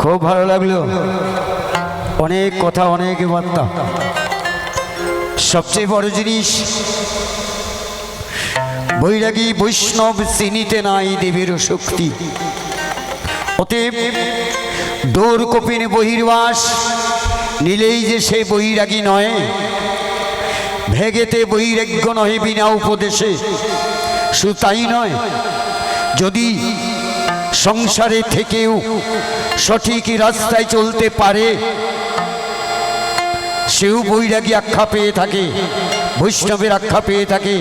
খুব ভালো লাগল। অনেক কথা, অনেক বার্তা। সবচেয়ে বড় জিনিস, বৈরাগী বৈষ্ণব চিনিতে নাই দেবীর শক্তি। অতএব দৌড় কপিন বহির্বাস, নিলেই যে সে বৈরাগী নয়। ভেগেতে বৈরাগ্য নহে বিনা উপদেশে। শুধু তাই নয়, যদি সংসারে থেকেও সঠিক রাস্তায় চলতে পারে। সেও বৈরাগী আখ্যা পেয়ে থাকে, বৈষ্ণবের আখ্যা পেয়ে থাকে।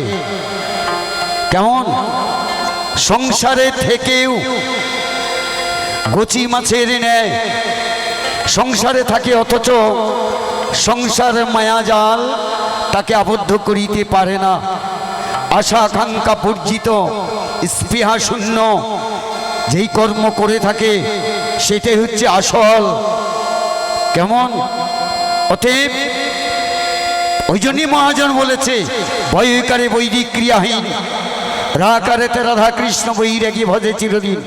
কেমন? সংসারে থেকেও গচি মাছের নেয় সংসারে থাকে অথচ সংসার মায়াজাল তাকে আবদ্ধ করিতে পারে না। আশা আকাঙ্ক্ষা বর্জিত, স্পৃহা শূন্য। যেই কর্ম করে থাকে সেটাই হচ্ছে আসল। কেমন? অতএব, ওই জন্যই মহাজন বলেছে বৈকারে বৈদিক ক্রিয়াহীন। রাকারেতে রাধা কৃষ্ণ বৈরাগী ভজে চিরদিন।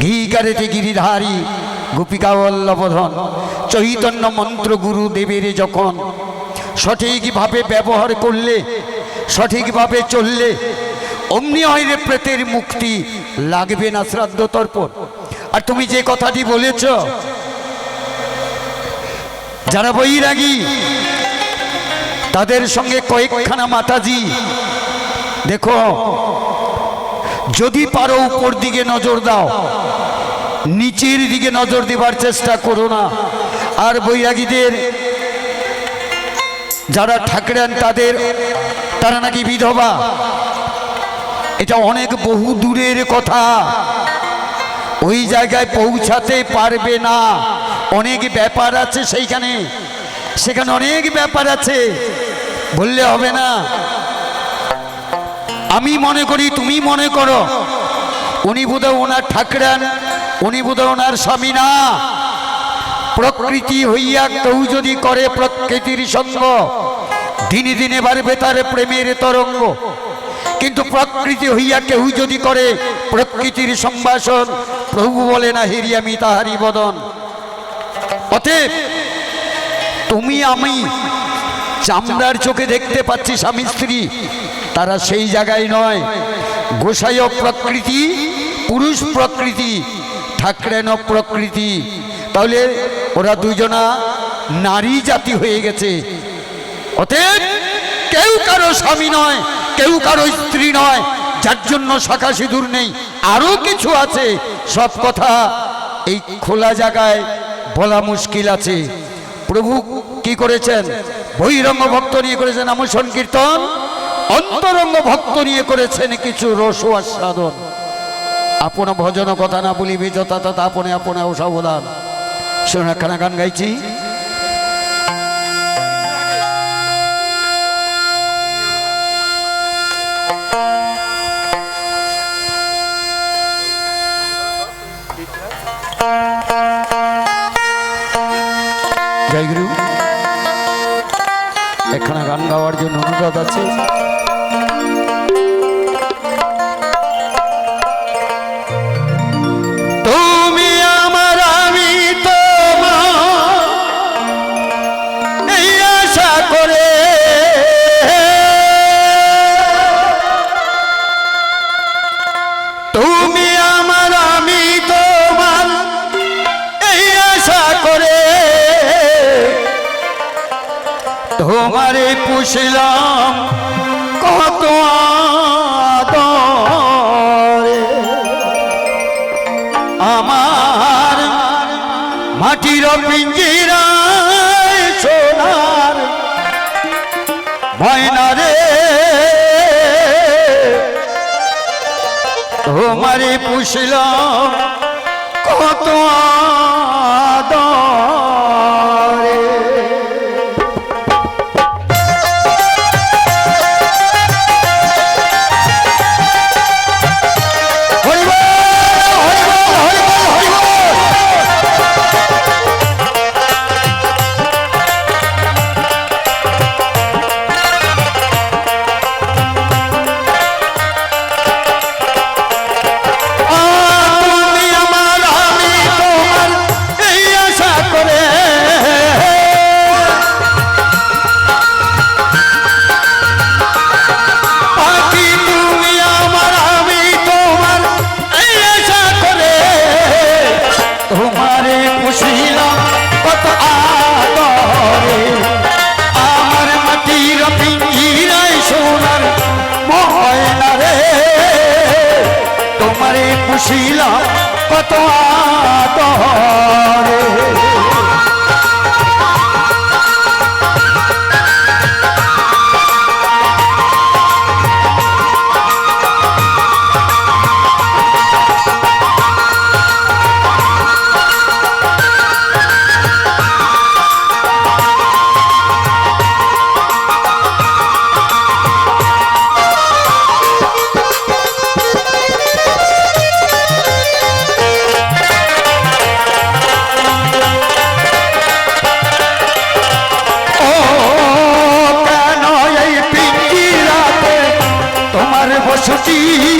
ঘিকারেতে গিরিধারী গোপিকা বল্লভধন। চৈতন্য মন্ত্র গুরু দেবের যখন সঠিকভাবে ব্যবহার করলে, সঠিকভাবে চললে, অমনি হয় রে প্রেতের মুক্তি, লাগবে না শ্রাদ্ধ তর্পণ। আর তুমি যে কথাটি বলেছ, যারা বৈরাগী, তাদের সঙ্গে কয়েকখানা মাতাজি, দেখো, যদি পারো উপর দিকে নজর দাও, নিচের দিকে নজর দেবার চেষ্টা করো না। আর বৈরাগীদের, যারা ঠাকরেন তাদের, তারা নাকি বিধবা। এটা অনেক বহু দূরের কথা। ওই জায়গায় পৌঁছাতে পারবে না। অনেক ব্যাপার আছে সেইখানে। সেখানে অনেক ব্যাপার আছে। বললে হবে না। আমি মনে করি, তুমি মনে করো। উনি বোধহয় ওনার ঠাকরান, উনি বোধহয় ওনার স্বামী না। প্রকৃতি হইয়া কেউ যদি করে প্রকৃতির সঙ্গ, দিনে দিনে বাড়বে তার প্রেমের তরঙ্গ। কিন্তু প্রকৃতি হইয়া কেউ যদি করে প্রকৃতির সম্ভাষণ, প্রভু বলে না হিরিয়ামি তাহারি বদন। অতএব, তুমি আমি চামড়ার চোখে দেখতে পাচ্ছি স্বামী স্ত্রী, তারা সেই জায়গায় নয়। গোসাইয় প্রকৃতি, পুরুষ প্রকৃতি ঠাকরেন প্রকৃতি। তাহলে ওরা দুজনা নারী জাতি হয়ে গেছে। অতএব, কেউ কারও স্বামী নয়। কেউ কারও স্ত্রী নয়, যার জন্য শাখা সিঁদুর নেই। আরও কিছু আছে। সব কথা এই খোলা জায়গায় বলা মুশকিল আছে। প্রভু কি করেছেন? বহিরঙ্গ ভক্ত নিয়ে করেছেন আমার সংকীর্তন অন্তরঙ্গ ভক্ত নিয়ে করেছেন কিছু রস আস্বাদন। আপন ভজন কথা না বলিবে যথা তথা আপনে আপনে ও সাবধান শোনা, খানা গান গাইছি। জয় গুরু এখানে গান গাওয়ার জন্য অনুরোধ আছে। করে তোমারে পুষলাম কত আমার মাটির পিঞ্জিরায় সোনার ময়না রে। তোমারে পুষলাম কত আদরে। পুষিলাম কত আদরে। তোমার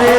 রে